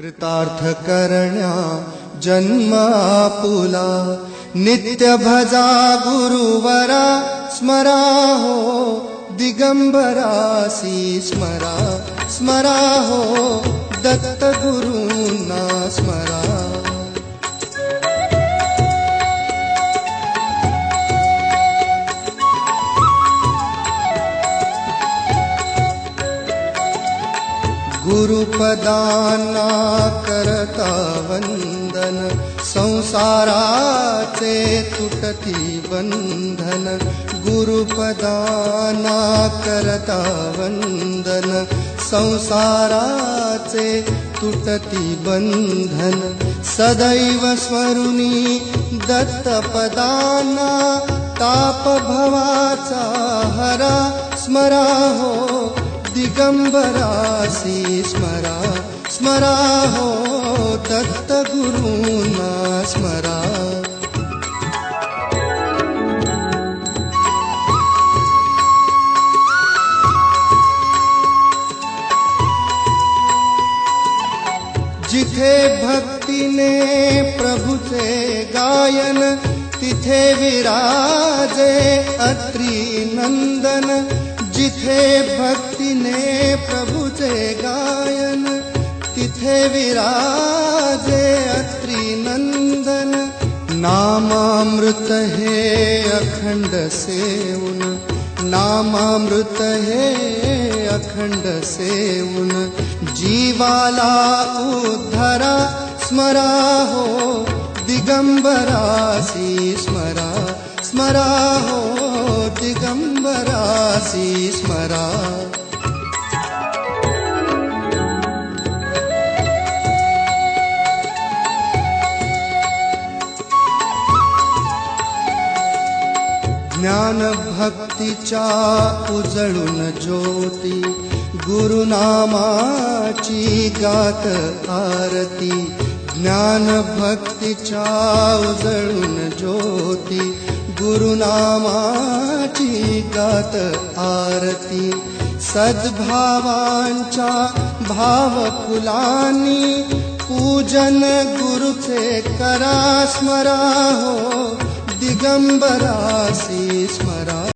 कृतार्थकरण्या जन्म आपुला नित्य भजा गुरुवरा, स्मरा हो दिगंबरासी स्मरा। स्मरा हो दत्त गुरुना, स्मरा गुरुपदाना करता वंदन संसाराचे तुटती बंधन गुरुपदाना करता वंदन संसाराचे तुटती बंधन सदैव स्वरुनी दत्तपदाना ताप भवाचा हरा स्मरा हो दिगंबरासी स्मरा स्मरा हो दत्त गुरुना स्मरा। जिथे भक्तीने प्रभूचे गायन तिथे विराजे अत्री नंदन जिथे भक्तीने प्रभूचे गायन तिथे विराजे अत्री नंदन। नामामृत हे अखंड सेवून नामामृत हे अखंड सेवून। जीवाला उद्धरा स्मरा हो दिगंबरासी स्मरा स्मरा हो स्मरा ज्ञान भक्तीच्या उजळून ज्योती गुरुनामाची गात आरती ज्ञान भक्तीच्या उजळून ज्योती गुरुनामाची गात आरती। सद्भावांच्या भावकुलानी करा स्मरा हो दिगंबरासी स्मरा